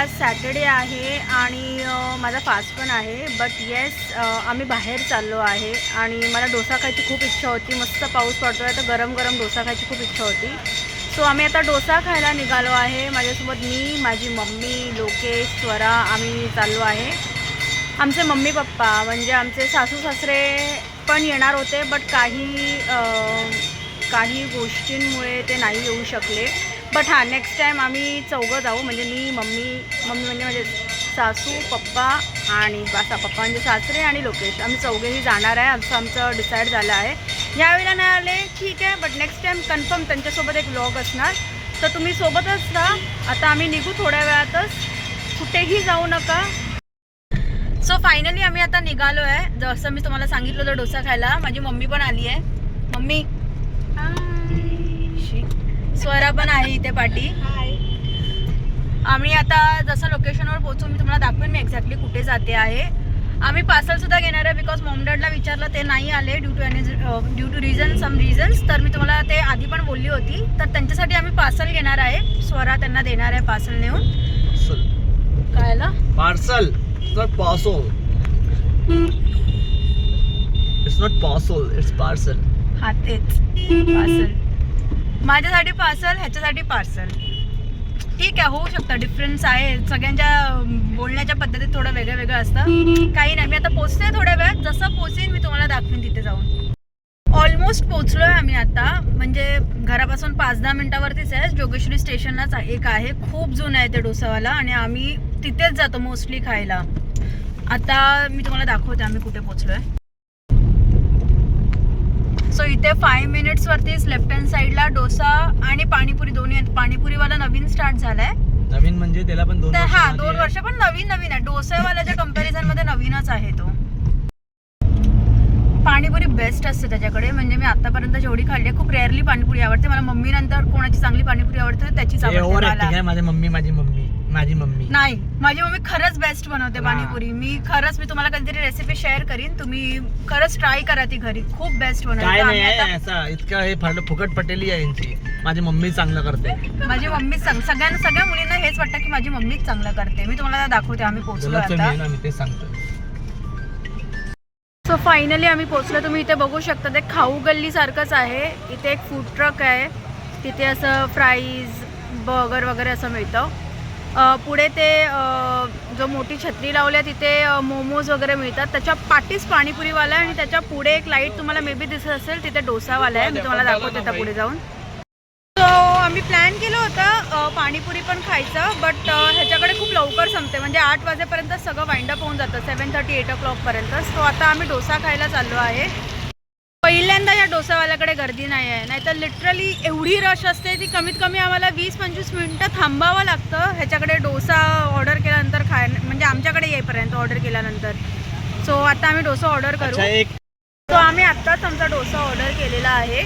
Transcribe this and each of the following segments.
आज सॅटर्डे आहे आणि माझा फास्ट पण आहे बट येस आम्ही बाहेर चाललो आहे आणि मला डोसा खायची खूप इच्छा होती. मस्त पाऊस पडतो आहे तर गरम गरम डोसा खायची खूप इच्छा होती. सो आम्ही आता डोसा खायला निघालो आहे. माझ्यासोबत मी माझी मम्मी लोकेश स्वरा आम्ही चाललो आहे. आमचे मम्मी पप्पा म्हणजे आमचे सासू सासरे पण येणार होते बट काही काही गोष्टींमुळे ते नाही येऊ शकले. बट हां नेक्स्ट टाईम आम्ही चौघं जाऊ. म्हणजे मी मम्मी मम्मी म्हणजे माझे सासू पप्पा आणि बासा पप्पा म्हणजे सासरे आणि लोकेश. आम्ही चौघेही जाणार आहे. असं आमचं डिसाईड झालं आहे. यावेळेला नाही आले ठीक आहे बट नेक्स्ट टाईम कन्फर्म त्यांच्यासोबत एक व्लॉग असणार. तर तुम्ही सोबतच राहा. आता आम्ही निघू थोड्या वेळातच. कुठेही जाऊ नका. सो फायनली आम्ही आता निघालो आहे जसं मी तुम्हाला सांगितलं होतं डोसा खायला माझी मम्मी पण आली आहे. मम्मी. हां स्वरा पण आहे इथे पाठी. आम्ही आता जसं लोकेशनवर पोहोचू मी तुम्हाला दाखवेन मी एक्झॅक्टली कुठे जाते आहे. आम्ही पार्सल सुद्धा घेणार आहे बिकॉज मॉमडॅडला विचारलं ते नाही आले due to any due to reason some reasons तर मी तुम्हाला ते आधी पण बोलली होती. तर त्यांच्यासाठी आम्ही पार्सल घेणार आहे. स्वरा त्यांना देणार आहे पार्सल नेऊन. काय parcel not parcel it's not parcel it's parcel हा तेच. पार्सल माझ्यासाठी पार्सल ह्याच्यासाठी पार्सल ठीक आहे होऊ शकतं. डिफरन्स आहे. सगळ्यांच्या बोलण्याच्या पद्धतीत थोडं वेगळं वेगळं असतं. काही नाही. मी आता पोचते थोड्या वेळात जसं पोचेन मी तुम्हाला दाखवेन तिथे जाऊन. ऑलमोस्ट पोचलोय आम्ही आता. म्हणजे घरापासून पाच दहा मिनिटावरतीच आहे. जोगेश्वरी स्टेशनलाच एक आहे. खूप जुनं आहे ते डोसावाला. आणि आम्ही तिथेच जातो मोस्टली खायला. आता मी तुम्हाला दाखवते आम्ही कुठे पोचलोय. सो इथे फाईव्ह मिनिट्स वरतीच लेफ्ट हँड साईडला डोसा आणि पाणीपुरी दोन्ही आहेत. पाणीपुरीवाला नवीन स्टार्ट झालाय. नवीन म्हणजे त्याला पण दोन तर वर्ष हा झाली दोन आहे. वर्ष पण नवीन नवीन आहे. डोसावाल्याच्या कंपॅरिझनमध्ये नवीनच आहे तो. पाणीपुरी बेस्ट असते त्याच्याकडे. म्हणजे मी आतापर्यंत जेवढी खाल्ली आहे खूप रेअरली पाणीपुरी आवडते. मला मम्मी नंतर कोणाची चांगली पाणीपुरी आवडते तर त्याचीच हे आवडते ओव्हर मला. ऍक्टिंग आहे. मम्मी माझी मम्मी. माझी मम्मी. नाही माझी मम्मी खरंच बेस्ट बनवते. पाणीपुरी. मी खरंच मी तुम्हाला कधीतरी रेसिपी शेअर करीन. तुम्ही खरंच ट्राय करा ती घरी. खूप बेस्ट बनवते. काय तर नाही आम्ही आहे आता- असं इतकं हे फाड फुकट पटेली आहे यांची. माझी मम्मी चांगलं करते. माझी मम्मी सांग सगळ्यांना सगळ्या मुलींना हेच वाटतं की माझी मम्मीच चांगलं करते. मी तुम्हाला दाखवते आम्ही पोहोचलो मी आता. आहे ना मी तेच सांगतो सो फायनली आम्ही पोहोचलो तुम्ही इथे बघू शकता ते खाऊ गल्ली सारखंच आहे. इथे एक फूड ट्रक आहे. तिथे असं फ्राईज बर्गर वगैरे असं मिळतं. पुढे ते जो मोठी छत्री लावली आहे तिथे मोमोज वगैरे मिळतात. त्याच्या पाठीच पाणीपुरीवाला आहे आणि त्याच्या पुढे एक लाइट तुम्हाला मे बी दिसत असेल तिथे डोसावाला आहे. मी तुम्हाला दाखवते आता पुढे जाऊन. सो आम्ही प्लॅन केलं होतं पाणीपुरी पण खायचं बट ह्याच्याकडे खूप लवकर संपते. म्हणजे आठ वाजेपर्यंत सगळं वाइंड अप होऊन जातं सेवन थर्टी एट ओ क्लॉकपर्यंत सो आता आम्ही डोसा खायला चाललो आहे. पहिल्यांदा या डोसावाल्याकडे गर्दी नाही आहे. नाहीतर लिटरली एवढी रश असते ती कमीत कमी आम्हाला वीस पंचवीस मिनटं थांबावं लागतं. ह्याच्याकडे डोसा ऑर्डर केल्यानंतर खाय म्हणजे आमच्याकडे येईपर्यंत ऑर्डर केल्यानंतर. सो आता आम्ही डोसा ऑर्डर करू. एक सो आम्ही आत्ताच आमचा डोसा ऑर्डर केलेला आहे.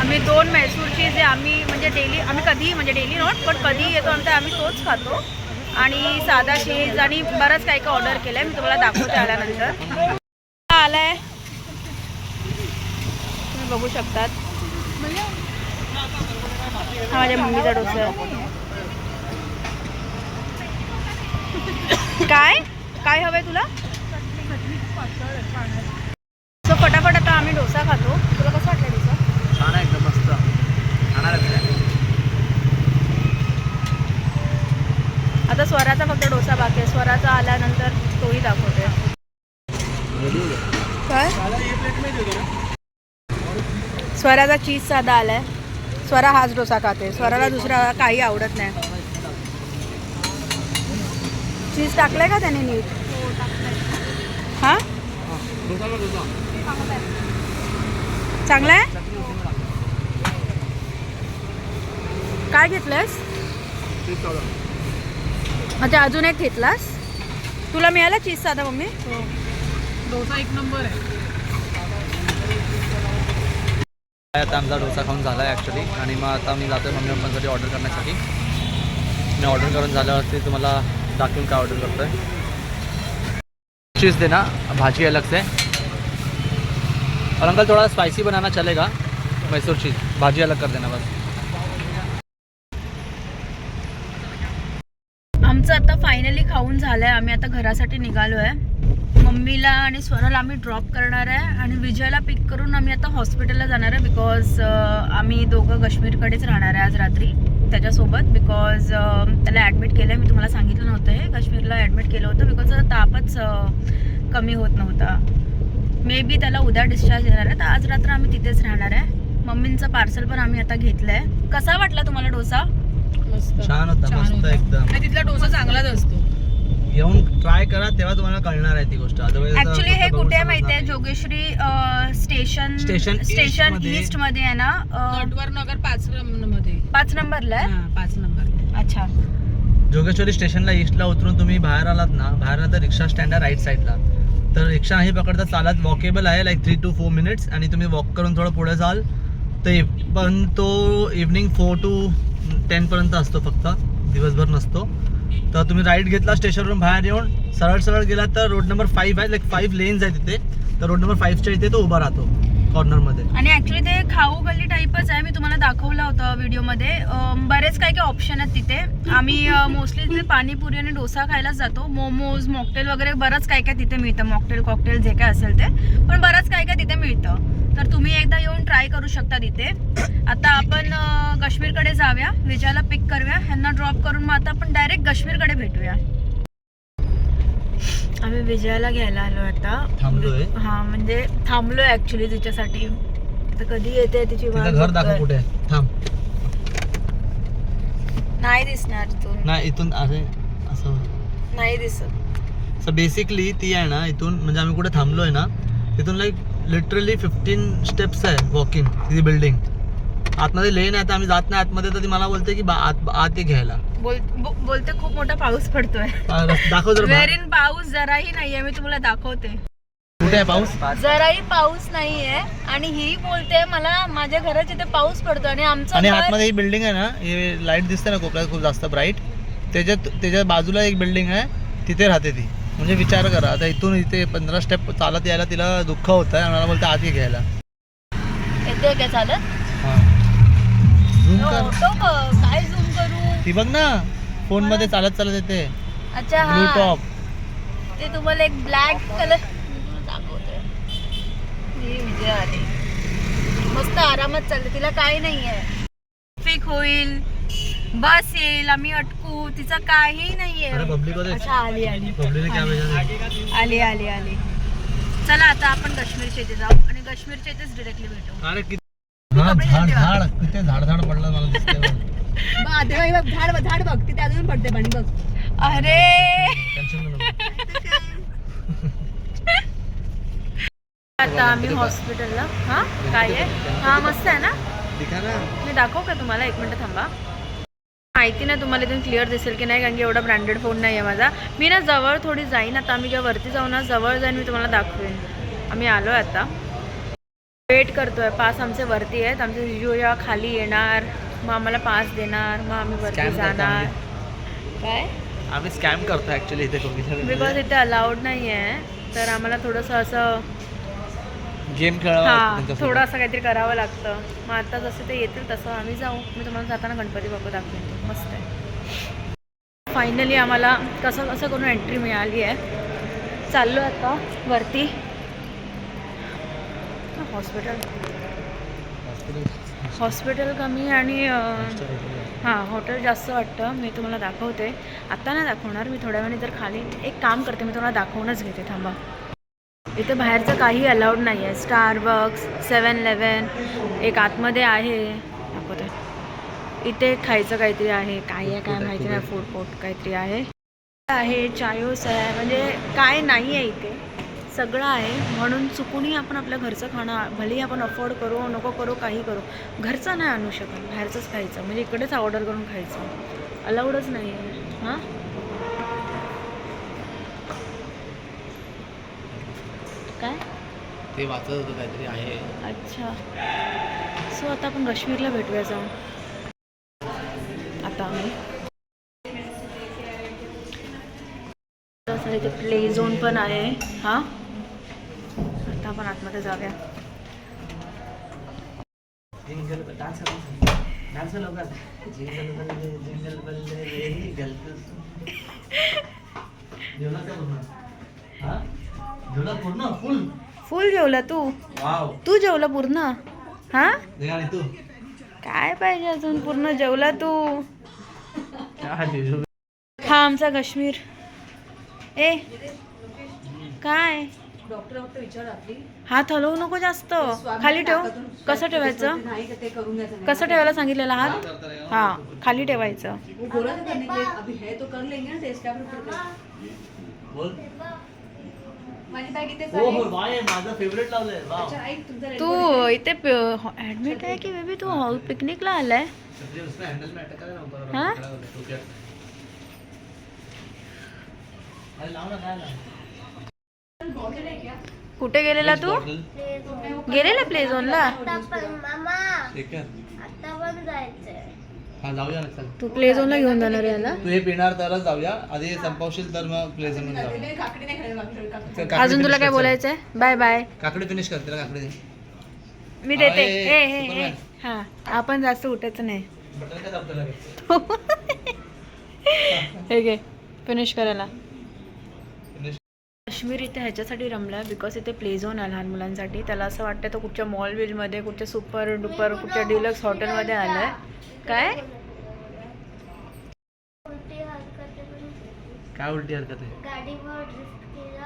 आम्ही दोन मैसूर चीज आहे आम्ही म्हणजे डेली आम्ही कधी म्हणजे डेली नॉट पण कधी येतो आमचं आम्ही तोच खातो. आणि साधा चीज आणि बरंच काही काही ऑर्डर केलं आहे मी तुम्हाला दाखवते आल्यानंतर. आला आहे बघू शकतात. हा माझ्या मम्मीचा डोसा. काय? काय हवंय तुला? सो फटाफट आता आम्ही डोसा खातो. तुला कसं वाटलं डोसा? छान आहे एकदम मस्त? आता स्वराचा फक्त डोसा बाकी आहे. स्वराचा आल्यानंतर तोही दाखवते काय? स्वराचा चीज साधा आलाय. स्वरा हाच डोसा खाते स्वराला दुसरा काही आवडत नाही. चीज टाकलाय का त्याने नीट? हा? चांगला आहे काय घेतलंस अच्छा अजून एक घेतलास? तुला मिळाला चीज साधा मम्मी? हो. डोसा एक नंबर आहे. आता आमचा डोसा खाऊन झाला आहे ॲक्च्युली आणि मग आता मी जातो मम्मी पप्पांसाठी ऑर्डर करण्यासाठी. मी ऑर्डर करून झाल्यावरती तुम्हाला दाखवून काय ऑर्डर करतो आहे चीज़ देना भाजी अलग से. और अंकल थोड़ा स्पाइसी बनाना चलेगा मैसूर चीज़ भाजी अलग कर देना बस. आमचं आता फायनली खाऊन झालंय. आम्ही आता घरासाठी निघालो आहे मम्मीला आणि स्वराला आम्ही ड्रॉप करणार आहे आणि विजयला पिक करून आम्ही आता हॉस्पिटलला जाणार आहे बिकॉज आम्ही दोघं काश्मीरकडेच राहणार आहे आज रात्री त्याच्यासोबत बिकॉज त्याला ॲडमिट केलं आहे मी तुम्हाला सांगितलं नव्हतं हे. काश्मीरला ॲडमिट केलं होतं बिकॉज तापच अं, कमी होत नव्हता. मे बी त्याला उद्या डिस्चार्ज येणार आहे. तर आज रात्र आम्ही तिथेच राहणार आहे. मम्मींचं पार्सल पण आम्ही आता घेतलं आहे कसा वाटला तुम्हाला डोसा? मस्त छान होता छान मस्त होता. एकदम. आणि तिथला डोसा चांगलाच असतो. येऊन ट्राय करा तेव्हा तुम्हाला कळणार आहे ती गोष्ट. ऍक्च्युली हे कुठे माहितीये. जोगेश्वरी स्टेशन Station East स्टेशनमध्ये. ईस्टमध्ये आहे ना? नटवर नगर पाच मध्ये. पाच नंबरला आहे? हा, पाच नंबर अच्छा. जोगेश्वरी स्टेशनला ईस्टला उतरून तुम्ही बाहेर आलात ना बाहेर आला तर रिक्षा स्टँड आहे राईट साईडला तर रिक्षा नाही पकडता चालत वॉकेबल आहे like three two four minutes आणि तुम्ही वॉक करून थोडं पुढे जाल. तर पण तो इव्हनिंग फोर टू टेनपर्यंत असतो फक्त. दिवसभर नसतो. तर तुम्ही राईट घेतला स्टेशनवरून बाहेर येऊन सरळ सरळ गेला तर रोड नंबर फाईव्ह आहे लाईक फाईव्ह लेन्स आहे तिथे. तर रोड नंबर फाईव्हच्या इथे तो उभा राहतो कॉर्नरमध्ये आणि ऍक्च्युली ते खाऊ गल्ली टाईपच आहे. मी तुम्हाला दाखवलं होतं व्हिडिओमध्ये बरेच काय काय ऑप्शन आहेत तिथे. आम्ही मोस्टली तिथे पाणीपुरी आणि डोसा खायलाच जातो. मोमोज मॉकटेल वगैरे बरंच काय काय तिथे मिळतं. मॉकटेल कॉकटेल जे काय असेल ते. पण बरंच काय काय तिथे मिळतं. तर तुम्ही एकदा येऊन ट्राय करू शकता तिथे. आता आपण काश्मीरकडे जाऊया. विजयाला पिक करूया. ह्यांना ड्रॉप करून मग आता आपण डायरेक्ट काश्मीरकडे भेटूया. आम्ही विजयाला घ्यायला आलो आता. हा म्हणजे थांबलोय ऍक्च्युली तिच्यासाठी. आता कधी येते तिची घर दाखव. कुठे थांब. नाही दिसणार इथून. नाही इथून अरे असं. नाही दिसत. बेसिकली ती आहे ना इथून म्हणजे आम्ही कुठे थांबलोय ना तिथून लाईक लिटरली फिफ्टीन स्टेप्स आहे वॉकिंग ती बिल्डिंग आतमध्ये लेन आहे तर आम्ही जात नाही आतमध्ये तर ती मला बोलते की बा- आत आत ये घ्यायला. बोल बो- बोलते खूप मोठा पाऊस पडतोय. आ, रस- दाखव जर वेरिन पाऊस जराही नाहीये मी तुम्हाला दाखवते. कुठे आहे पाऊस? जराही पाऊस नाहीये आणि ही बोलते मला माझ्या घराच्या इथे पाऊस पडतो आणि आमचं आणि घर- आतमध्ये ही बिल्डिंग आहे ना हे लाइट दिसते ना कोपऱ्यात खूप जास्त ब्राईट त्याच्यात त्याच्या बाजूला एक बिल्डिंग आहे तिथे राहते ती. म्हणजे विचार करा आता इथून इथे पंधरा स्टेप चालत यायला तिला दुःख होत आहे मला बोलते ये घ्यायला. येते काय चालत? झूम कर. ऑटो बघ, काय झूम करू? ती बघ ना फोनमध्ये चालत चालत येते. अच्छा ब्लू टॉप ते तुम्हाला एक ब्लॅक कलर दाखवतोय. ही विजय आली मस्त आरामात चालते तिला काही नाहीये. ट्रॅफिक होईल. बस येईल आम्ही अटकू. तिचं काही नाहीये. अच्छा आली आली. आली. आली आली चला आता आपण काश्मीरच्या इथे जाऊ आणि काश्मीरच्या इथेच डिरेक्टली भेटू. अरे झाड झाड. किती झाड झाड पडलं मला दिसतंय बघ. झाड झाड बघ. तिथे अजून पडते पाणी बघ. अरे. आता आम्ही हॉस्पिटलला हा? काय आहे? हा मस्त आहे ना? दिखा ना. मी दाखवू का तुम्हाला? एक मिनिट थांबा. माहिती नाही तुम्हाला इथून क्लिअर दिसेल की नाही कारण की एवढा ब्रँडेड फोन नाही आहे माझा. मी ना जवळ थोडी जाईन आता आम्ही जेव्हा वरती जाऊ ना जवळ जाईन मी तुम्हाला दाखवेन. आम्ही आलो आहे आता. वेट करतोय. पास आमचे वरती आहेत. आमचे जिजू जेव्हा खाली येणार. मग आम्हाला पास देणार. मग आम्ही वरती करतो जाणार. काय? आम्ही स्कॅम करतो ऍक्च्युली इथे बिकॉज इथे अलाउड नाही आहे तर आम्हाला थोडंसं असं गेम खेळावा हा त्यांच्यासोबत. थोडं असं काहीतरी करावं लागतं. मग आता जसं ते येतील तसं आम्ही जाऊ. मी तुम्हाला जाताना गणपती बाप्पा दाखवते. मस्त आहे. फायनली आम्हाला कसं कसं करून एंट्री मिळाली आहे. चाललो आता वरती. हॉस्पिटल हॉस्पिटल कमी आणि हां हॉटेल जास्त वाटतं. मी तुम्हाला दाखवते. आत्ता नाही दाखवणार. मी थोड्या वेळाने जर खाली एक काम करते. मी तुम्हाला दाखवूनच घेते. थांबा. इथे बाहेरचं काही अलाउड नाही आहे. स्टारबक्स सेवन इलेवन एक आतमध्ये आहे. इथे खायचं काहीतरी आहे. काय आहे काय माहिती नाही. फूड कोर्ट काहीतरी आहे. आहे चायोस आहे म्हणजे काय नाही आहे इथे. सगळं आहे. म्हणून चुकूनही आपण आपल्या घरचं खाणं भलेही आपण अफोर्ड करू नको करू काही करू घरचं नाही आणू शकत. बाहेरचंच खायचं. म्हणजे इकडेच ऑर्डर करून खायचं. अलाउडच नाही आहे. हां? काय? ते वाचत होतं काहीतरी आहे. अच्छा. सो आता आपण काश्मीरला भेटूया जाऊन. आता आम्ही. इथे प्ले झोन पण आहे. हां? आता आपण आतमध्ये जाऊया. डान्स पूर्ण? फुल फुल जेवला तू? वाव तू जेवला पूर्ण? हा? तू. काय पाहिजे अजून पूर्ण जेवला तू? हा आमचा काश्मीर. ए काय? डॉक्टर फक्त विचार रात्री हात हलवू नको जास्त. खाली ठेव. कसं ठेवायचं? कसं ठेवायला सांगितलेलं हात? हा खाली ठेवायचं. माझी बॅग इथे हो हो वाय माझं फेवरेट लावलंय वाव ऐक तुमचा तू इथे ऍडमिट आहे की बेबी तू पिकनिकला आलाय? उसने हैंडल में अटका ना ऊपर हाँ? ओके अरे लाव ना काय लाव? कुठे गेलेला तू? गेलेला प्ले झोनला ठीक आहे. हा जाऊया ना चल. तू प्ले झोनला घेऊन जाणार याला तू हे पिणार तरच जाऊया. आधी संपवशील तर मग प्लेझरमध्ये जाऊया. काकडी नाही खायला काकडी चल, काकडी अजून तुला काय कर, चल. बोलायचंय? बाय बाय काकडी फिनिश कर तिला काकडी दे. मी देते. अरे, ए हे आपण जास्त उठायचं नाही. बटन काय दाबतो लगेच? हे घे फिनिश करायला. काश्मीर इथे ह्याच्यासाठी रमला बिकॉज इथे प्ले झोन आहे लहान मुलांसाठी. त्याला असं वाटतं तो कुठच्या मॉल बिलमध्ये कुठच्या सुपर डुपर कुठच्या डिलक्स हॉटेलमध्ये आलाय. काय? काय उलटी हरकत आहे?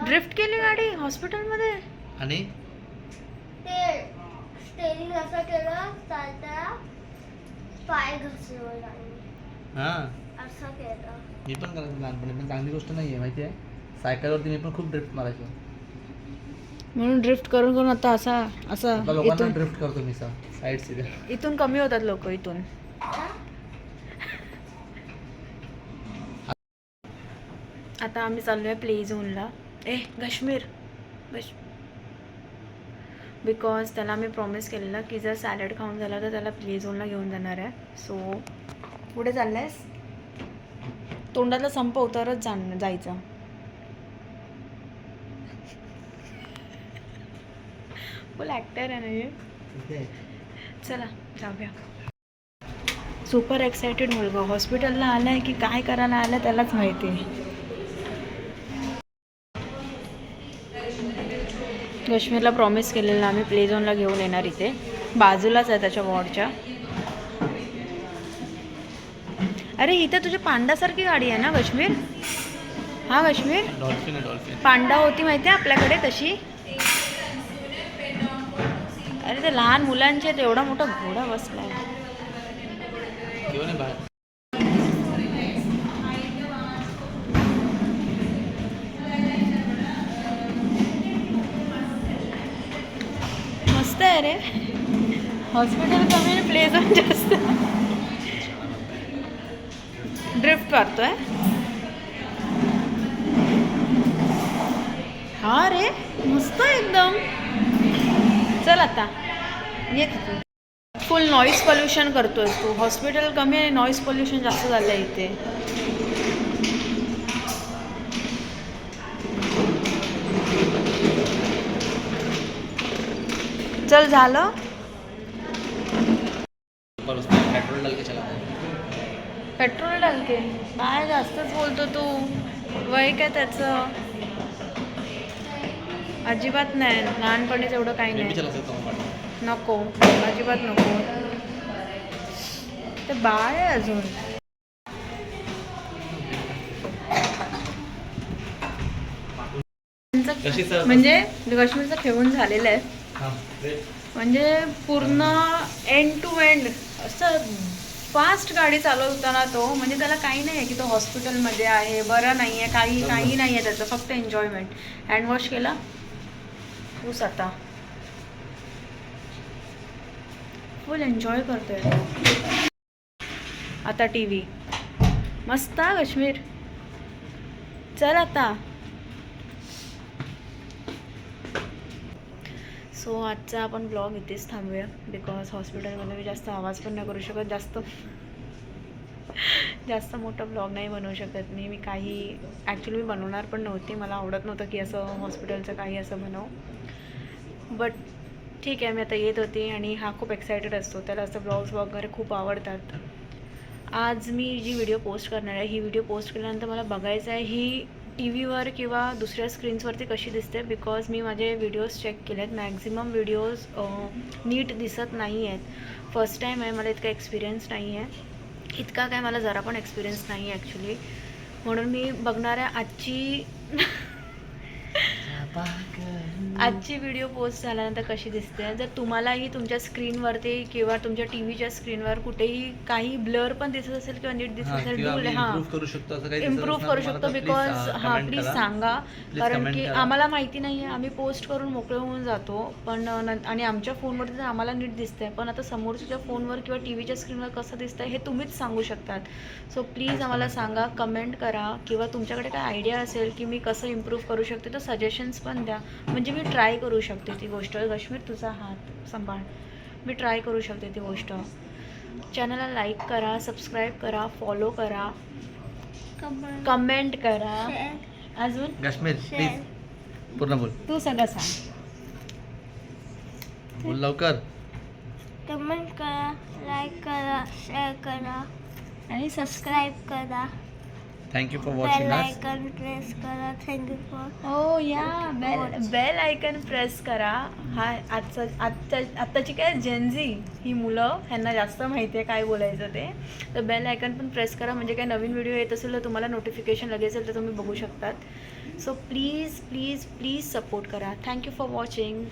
ड्रिफ्ट केली. गाडी हॉस्पिटलमध्ये आणि? हा. मी पण करायचं लहानपणी पण चांगली गोष्ट नाही आहे माहिती आहे सायकलवरती मी पण खूप ड्रिफ्ट मारायचो. म्हणून ड्रिफ्ट करून करून आता असा असा आता लोकांना इथून ड्रिफ्ट करतो मी साईड सिधा इथून कमी होतात लोक इथून. आता आम्ही चाललोय प्ले झोनला. ए काश्मीर. बिकॉज त्याला आम्ही प्रॉमिस केलेलं की जर सॅलड खाऊन झाला तर त्याला प्ले झोनला घेऊन जाणार आहे. सो पुढे चाललंयस? तोंडातला संप उतरच जाण जायचं. फुल ॲक्टर आहे ना हे. चला जाऊया. सुपर एक्सायटेड मुलगा. हॉस्पिटलला आलाय की काय करायला आलाय त्यालाच माहिती काश्मीरला प्रॉमिस केलेलं आम्ही प्ले झोनला घेऊन येणार इथे. बाजूलाच आहे त्याच्या वॉर्डच्या अरे इथे तुझ्या पांडासारखी गाडी आहे ना काश्मीर? हा काश्मीर? आहे पांडा होती माहिती आहे आपल्याकडे तशी? अरे ते लहान मुलांचे एवढा मोठा घोडा बसलाय. मस्त आहे रे. हॉस्पिटल कमी प्ले झोन जास्त. ड्रिफ्ट करतोय. हा रे मस्त आहे एकदम. चल आता. ये तिथे. फुल नॉईज पोल्युशन करतोय तू. हॉस्पिटल कमी आणि नॉईज पोल्युशन जास्त झालं आहे इथे. चल झालं? पेट्रोल डाल के चला पेट्रोल डालते काय जास्तच बोलतो तू. वय काय त्याचं? अजिबात नाही. लहानपणीच एवढं काही नाही। नको. अजिबात नको. ते बाळ आहे अजून. म्हणजे काश्मीरचं ठेवून झालेलं आहे. म्हणजे पूर्ण एंड टू एंड असं फास्ट गाडी चालवताना तो म्हणजे त्याला काही नाही आहे की तो हॉस्पिटलमध्ये आहे बरं नाही आहे काही काही नाही आहे त्याचं फक्त एन्जॉयमेंट हँडवॉश केला. ऊस आता. फुल एन्जॉय करतोय. आता टी व्ही मस्त कश्मीर काश्मीर. चल आता. सो आजचा आपण ब्लॉग इथेच थांबूया. बिकॉज हॉस्पिटलमध्ये मी जास्त आवाज पण नाही करू शकत. जास्त जास्त मोठा ब्लॉग नाही बनवू शकत मी. मी काही ॲक्च्युली मी बनवणार पण नव्हती. मला आवडत नव्हतं की असं हॉस्पिटलचं काही असं बनव. बट ठीक आहे मी आता येत होती आणि हा खूप एक्सायटेड असतो. त्याला असं ब्लॉग्स वगैरे खूप आवडतात. आज मी जी व्हिडिओ पोस्ट करणार आहे ही व्हिडिओ पोस्ट केल्यानंतर मला बघायचं आहे ही टी व्हीवर किंवा दुसऱ्या स्क्रीन्सवरती कशी दिसते? बिकॉज मी माझे व्हिडिओज चेक केले आहेत मॅक्झिमम व्हिडिओज नीट दिसत नाही आहेत. फर्स्ट टाईम आहे मला इतका एक्सपिरियन्स नाही आहे. इतका काय मला जरा पण एक्सपिरियन्स नाही आहे ॲक्च्युली म्हणून मी बघणाऱ्या आजची आजची व्हिडिओ पोस्ट झाल्यानंतर कशी दिसते? जर तुम्हालाही तुमच्या स्क्रीनवरती किंवा तुमच्या टी व्हीच्या स्क्रीनवर कुठेही काही ब्लर पण दिसत असेल किंवा नीट दिसत असेल हां. इम्प्रूव्ह करू शकतो दिसत बिकॉज अं, हां प्लीज. सांगा. कारण की. आम्हाला माहिती नाही आहे आम्ही पोस्ट करून मोकळे होऊन जातो. पण आणि आमच्या फोनवरती तर आम्हाला नीट दिसतंय. पण आता समोरच्या फोनवर किंवा टी व्हीच्या स्क्रीनवर कसं दिसतंय हे तुम्हीच सांगू शकतात. सो प्लीज आम्हाला सांगा कमेंट करा. किंवा तुमच्याकडे काय आयडिया असेल की मी कसं इम्प्रूव्ह करू शकते तर सजेशन्स पण द्या. म्हणजे मी ट्राय करू शकते ती गोष्ट. कश्मीर तुझा हात सांभाळ. मी ट्राय करू शकते ती गोष्ट. चॅनलला लाईक करा सबस्क्राईब करा फॉलो करा. कमेंट कमेंट करा. अजून? काश्मीर Share. प्लीज पूर्ण बोल. तू सगळं सांग. बोल लवकर. कमेंट करा लाईक करा शेअर करा. आणि सबस्क्राईब करा. Thank you for bell watching us icon press करा. थँक्यू फॉर हो या बेल बेल आयकन प्रेस करा. हा आजचा आजच्या आत्ताची काय जेनझी ही मुलं ह्यांना जास्त माहिती आहे काय बोलायचं ते. तर बेल आयकन पण प्रेस करा. म्हणजे काय नवीन व्हिडिओ येत असेल तर तुम्हाला नोटिफिकेशन लगेच येईल तर तुम्ही बघू शकतात. So please please please support करा. Thank you for watching